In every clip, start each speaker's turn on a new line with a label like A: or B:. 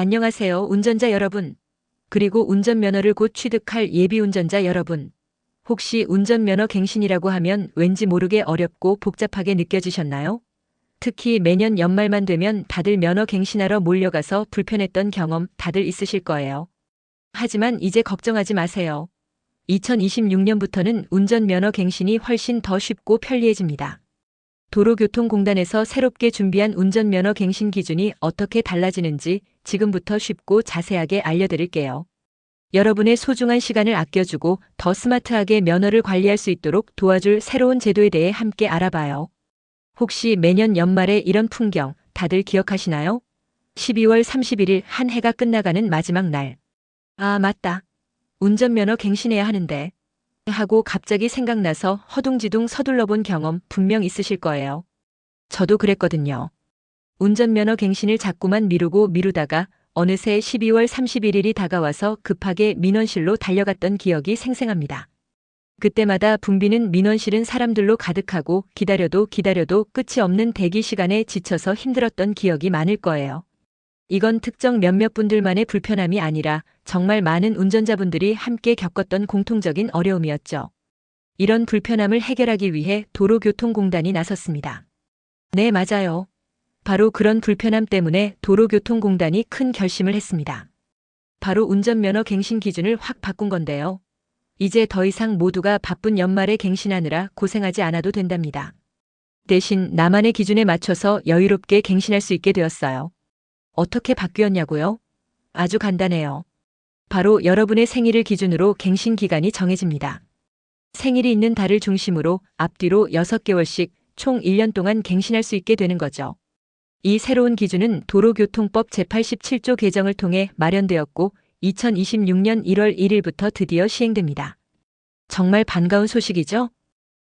A: 안녕하세요, 운전자 여러분. 그리고 운전면허를 곧 취득할 예비 운전자 여러분. 혹시 운전면허 갱신이라고 하면 왠지 모르게 어렵고 복잡하게 느껴지셨나요? 특히 매년 연말만 되면 다들 면허 갱신하러 몰려가서 불편했던 경험 다들 있으실 거예요. 하지만 이제 걱정하지 마세요. 2026년부터는 운전면허 갱신이 훨씬 더 쉽고 편리해집니다. 도로교통공단에서 새롭게 준비한 운전면허 갱신 기준이 어떻게 달라지는지 지금부터 쉽고 자세하게 알려드릴게요. 여러분의 소중한 시간을 아껴주고 더 스마트하게 면허를 관리할 수 있도록 도와줄 새로운 제도에 대해 함께 알아봐요. 혹시 매년 연말에 이런 풍경 다들 기억하시나요? 12월 31일 한 해가 끝나가는 마지막 날. 아, 맞다. 운전면허 갱신해야 하는데. 하고 갑자기 생각나서 허둥지둥 서둘러 본 경험 분명 있으실 거예요. 저도 그랬거든요. 운전면허 갱신을 자꾸만 미루고 미루다가 어느새 12월 31일이 다가와서 급하게 민원실로 달려갔던 기억이 생생합니다. 그때마다 붐비는 민원실은 사람들로 가득하고 기다려도 기다려도 끝이 없는 대기 시간에 지쳐서 힘들었던 기억이 많을 거예요. 이건 특정 몇몇 분들만의 불편함이 아니라 정말 많은 운전자분들이 함께 겪었던 공통적인 어려움이었죠. 이런 불편함을 해결하기 위해 도로교통공단이 나섰습니다. 네, 맞아요. 바로 그런 불편함 때문에 도로교통공단이 큰 결심을 했습니다. 바로 운전면허 갱신 기준을 확 바꾼 건데요. 이제 더 이상 모두가 바쁜 연말에 갱신하느라 고생하지 않아도 된답니다. 대신 나만의 기준에 맞춰서 여유롭게 갱신할 수 있게 되었어요. 어떻게 바뀌었냐고요? 아주 간단해요. 바로 여러분의 생일을 기준으로 갱신 기간이 정해집니다. 생일이 있는 달을 중심으로 앞뒤로 6개월씩 총 1년 동안 갱신할 수 있게 되는 거죠. 이 새로운 기준은 도로교통법 제87조 개정을 통해 마련되었고 2026년 1월 1일부터 드디어 시행됩니다. 정말 반가운 소식이죠?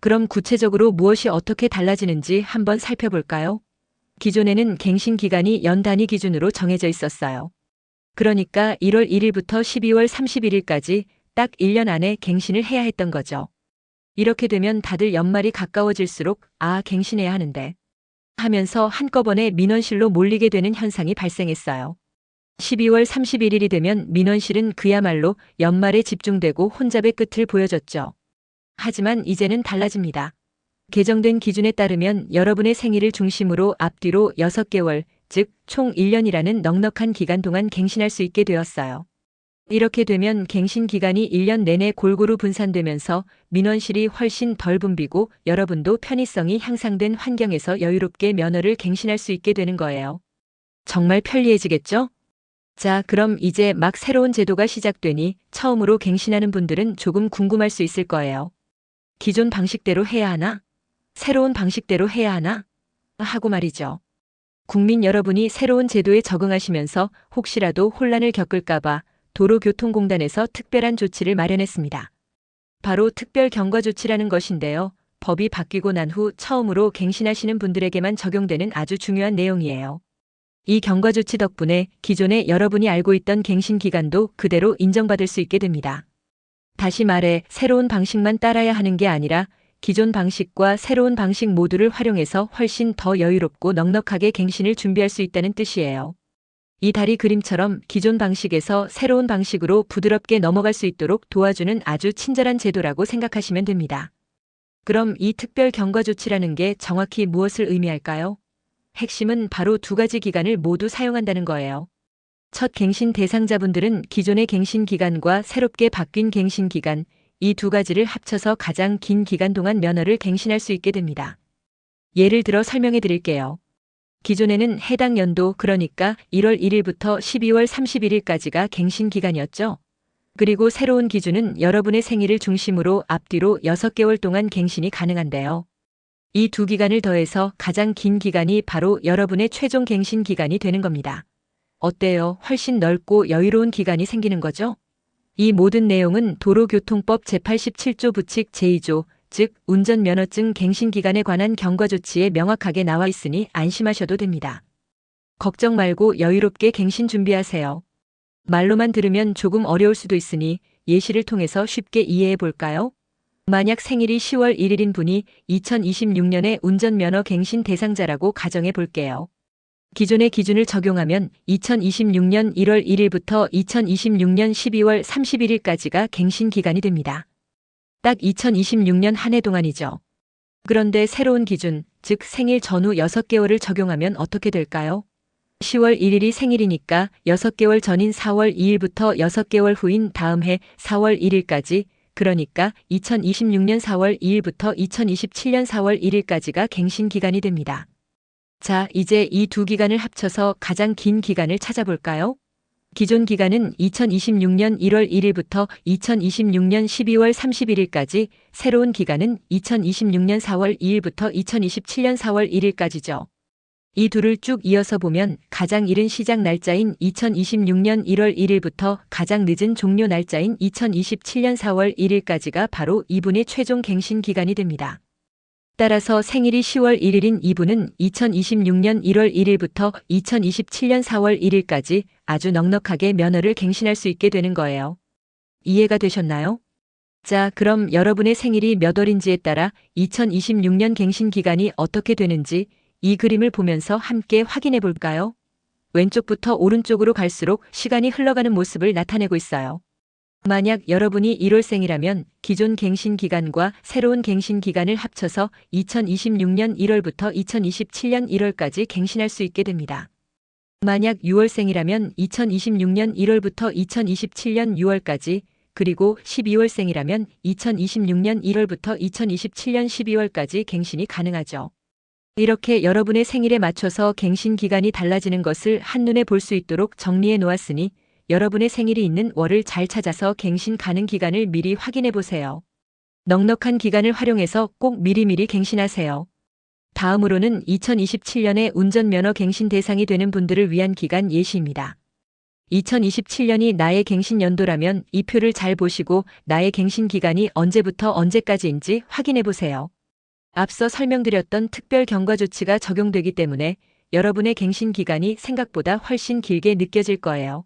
A: 그럼 구체적으로 무엇이 어떻게 달라지는지 한번 살펴볼까요? 기존에는 갱신 기간이 연 단위 기준으로 정해져 있었어요. 그러니까 1월 1일부터 12월 31일까지 딱 1년 안에 갱신을 해야 했던 거죠. 이렇게 되면 다들 연말이 가까워질수록 아, 갱신해야 하는데 하면서 한꺼번에 민원실로 몰리게 되는 현상이 발생했어요. 12월 31일이 되면 민원실은 그야말로 연말에 집중되고 혼잡의 끝을 보여줬죠. 하지만 이제는 달라집니다. 개정된 기준에 따르면 여러분의 생일을 중심으로 앞뒤로 6개월, 즉 총 1년이라는 넉넉한 기간 동안 갱신할 수 있게 되었어요. 이렇게 되면 갱신 기간이 1년 내내 골고루 분산되면서 민원실이 훨씬 덜 붐비고 여러분도 편의성이 향상된 환경에서 여유롭게 면허를 갱신할 수 있게 되는 거예요. 정말 편리해지겠죠? 자, 그럼 이제 막 새로운 제도가 시작되니 처음으로 갱신하는 분들은 조금 궁금할 수 있을 거예요. 기존 방식대로 해야 하나? 새로운 방식대로 해야 하나? 하고 말이죠. 국민 여러분이 새로운 제도에 적응하시면서 혹시라도 혼란을 겪을까봐 도로교통공단에서 특별한 조치를 마련했습니다. 바로 특별 경과 조치라는 것인데요. 법이 바뀌고 난 후 처음으로 갱신하시는 분들에게만 적용되는 아주 중요한 내용이에요. 이 경과 조치 덕분에 기존에 여러분이 알고 있던 갱신 기간도 그대로 인정받을 수 있게 됩니다. 다시 말해 새로운 방식만 따라야 하는 게 아니라 기존 방식과 새로운 방식 모두를 활용해서 훨씬 더 여유롭고 넉넉하게 갱신을 준비할 수 있다는 뜻이에요. 이 다리 그림처럼 기존 방식에서 새로운 방식으로 부드럽게 넘어갈 수 있도록 도와주는 아주 친절한 제도라고 생각하시면 됩니다. 그럼 이 특별 경과 조치라는 게 정확히 무엇을 의미할까요? 핵심은 바로 두 가지 기간을 모두 사용한다는 거예요. 첫 갱신 대상자분들은 기존의 갱신 기간과 새롭게 바뀐 갱신 기간, 이 두 가지를 합쳐서 가장 긴 기간 동안 면허를 갱신할 수 있게 됩니다. 예를 들어 설명해 드릴게요. 기존에는 해당 연도 그러니까 1월 1일부터 12월 31일까지가 갱신 기간이었죠. 그리고 새로운 기준은 여러분의 생일을 중심으로 앞뒤로 6개월 동안 갱신이 가능한데요. 이 두 기간을 더해서 가장 긴 기간이 바로 여러분의 최종 갱신 기간이 되는 겁니다. 어때요? 훨씬 넓고 여유로운 기간이 생기는 거죠? 이 모든 내용은 도로교통법 제87조 부칙 제2조, 즉 운전면허증 갱신 기간에 관한 경과 조치에 명확하게 나와 있으니 안심하셔도 됩니다. 걱정 말고 여유롭게 갱신 준비하세요. 말로만 들으면 조금 어려울 수도 있으니 예시를 통해서 쉽게 이해해 볼까요? 만약 생일이 10월 1일인 분이 2026년에 운전면허 갱신 대상자라고 가정해 볼게요. 기존의 기준을 적용하면 2026년 1월 1일부터 2026년 12월 31일까지가 갱신 기간이 됩니다. 딱 2026년 한 해 동안이죠. 그런데 새로운 기준, 즉 생일 전후 6개월을 적용하면 어떻게 될까요? 10월 1일이 생일이니까 6개월 전인 4월 2일부터 6개월 후인 다음 해 4월 1일까지, 그러니까 2026년 4월 2일부터 2027년 4월 1일까지가 갱신 기간이 됩니다. 자, 이제 이 두 기간을 합쳐서 가장 긴 기간을 찾아볼까요? 기존 기간은 2026년 1월 1일부터 2026년 12월 31일까지, 새로운 기간은 2026년 4월 2일부터 2027년 4월 1일까지죠. 이 둘을 쭉 이어서 보면 가장 이른 시작 날짜인 2026년 1월 1일부터 가장 늦은 종료 날짜인 2027년 4월 1일까지가 바로 이분의 최종 갱신 기간이 됩니다. 따라서 생일이 10월 1일인 이분은 2026년 1월 1일부터 2027년 4월 1일까지 아주 넉넉하게 면허를 갱신할 수 있게 되는 거예요. 이해가 되셨나요? 자, 그럼 여러분의 생일이 몇 월인지에 따라 2026년 갱신 기간이 어떻게 되는지 이 그림을 보면서 함께 확인해 볼까요? 왼쪽부터 오른쪽으로 갈수록 시간이 흘러가는 모습을 나타내고 있어요. 만약 여러분이 1월생이라면 기존 갱신 기간과 새로운 갱신 기간을 합쳐서 2026년 1월부터 2027년 1월까지 갱신할 수 있게 됩니다. 만약 6월생이라면 2026년 1월부터 2027년 6월까지 그리고 12월생이라면 2026년 1월부터 2027년 12월까지 갱신이 가능하죠. 이렇게 여러분의 생일에 맞춰서 갱신 기간이 달라지는 것을 한눈에 볼 수 있도록 정리해 놓았으니 여러분의 생일이 있는 월을 잘 찾아서 갱신 가능 기간을 미리 확인해 보세요. 넉넉한 기간을 활용해서 꼭 미리미리 갱신하세요. 다음으로는 2027년에 운전면허 갱신 대상이 되는 분들을 위한 기간 예시입니다. 2027년이 나의 갱신 연도라면 이 표를 잘 보시고 나의 갱신 기간이 언제부터 언제까지인지 확인해 보세요. 앞서 설명드렸던 특별 경과 조치가 적용되기 때문에 여러분의 갱신 기간이 생각보다 훨씬 길게 느껴질 거예요.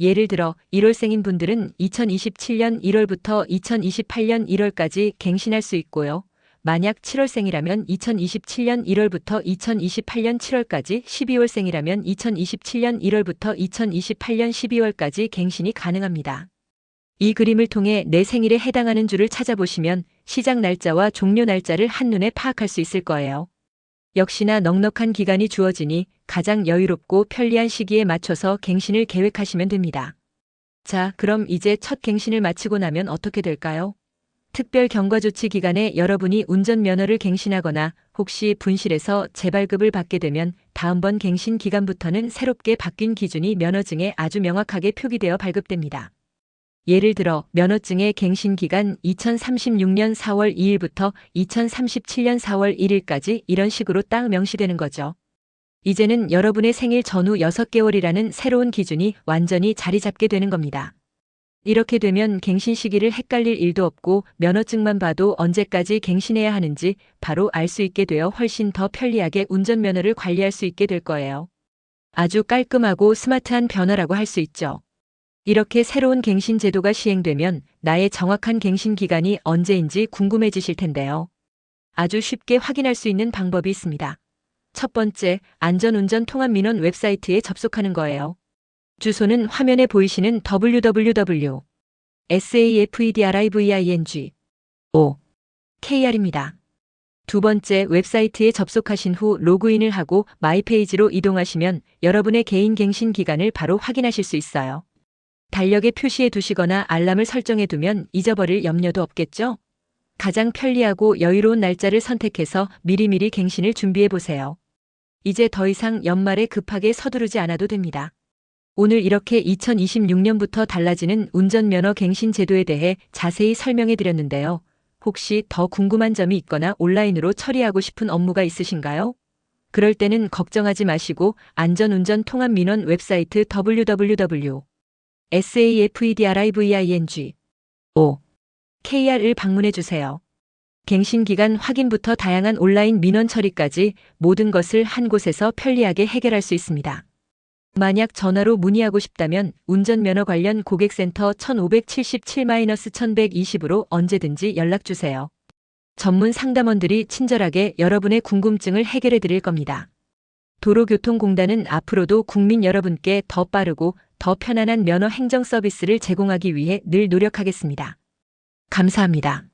A: 예를 들어 1월생인 분들은 2027년 1월부터 2028년 1월까지 갱신할 수 있고요. 만약 7월생이라면 2027년 1월부터 2028년 7월까지, 12월생이라면 2027년 1월부터 2028년 12월까지 갱신이 가능합니다. 이 그림을 통해 내 생일에 해당하는 줄을 찾아보시면 시작 날짜와 종료 날짜를 한눈에 파악할 수 있을 거예요. 역시나 넉넉한 기간이 주어지니 가장 여유롭고 편리한 시기에 맞춰서 갱신을 계획하시면 됩니다. 자, 그럼 이제 첫 갱신을 마치고 나면 어떻게 될까요? 특별 경과 조치 기간에 여러분이 운전면허를 갱신하거나 혹시 분실해서 재발급을 받게 되면 다음번 갱신 기간부터는 새롭게 바뀐 기준이 면허증에 아주 명확하게 표기되어 발급됩니다. 예를 들어 면허증의 갱신 기간 2036년 4월 2일부터 2037년 4월 1일까지 이런 식으로 딱 명시되는 거죠. 이제는 여러분의 생일 전후 6개월이라는 새로운 기준이 완전히 자리 잡게 되는 겁니다. 이렇게 되면 갱신 시기를 헷갈릴 일도 없고 면허증만 봐도 언제까지 갱신해야 하는지 바로 알 수 있게 되어 훨씬 더 편리하게 운전면허를 관리할 수 있게 될 거예요. 아주 깔끔하고 스마트한 변화라고 할 수 있죠. 이렇게 새로운 갱신 제도가 시행되면 나의 정확한 갱신 기간이 언제인지 궁금해지실 텐데요. 아주 쉽게 확인할 수 있는 방법이 있습니다. 첫 번째, 안전운전 통합민원 웹사이트에 접속하는 거예요. 주소는 화면에 보이시는 www. safedriving. o. kr입니다. 두 번째 웹사이트에 접속하신 후 로그인을 하고 마이 페이지로 이동하시면 여러분의 개인 갱신 기간을 바로 확인하실 수 있어요. 달력에 표시해 두시거나 알람을 설정해 두면 잊어버릴 염려도 없겠죠? 가장 편리하고 여유로운 날짜를 선택해서 미리미리 갱신을 준비해 보세요. 이제 더 이상 연말에 급하게 서두르지 않아도 됩니다. 오늘 이렇게 2026년부터 달라지는 운전면허 갱신 제도에 대해 자세히 설명해 드렸는데요. 혹시 더 궁금한 점이 있거나 온라인으로 처리하고 싶은 업무가 있으신가요? 그럴 때는 걱정하지 마시고 안전운전 통합 민원 웹사이트 www. Safedriving. o. kr을 방문해 주세요. 갱신 기간 확인부터 다양한 온라인 민원 처리까지 모든 것을 한 곳에서 편리하게 해결할 수 있습니다. 만약 전화로 문의하고 싶다면 운전면허 관련 고객센터 1577-1120으로 언제든지 연락 주세요. 전문 상담원들이 친절하게 여러분의 궁금증을 해결해 드릴 겁니다. 도로교통공단은 앞으로도 국민 여러분께 더 빠르고 더 편안한 면허 행정 서비스를 제공하기 위해 늘 노력하겠습니다. 감사합니다.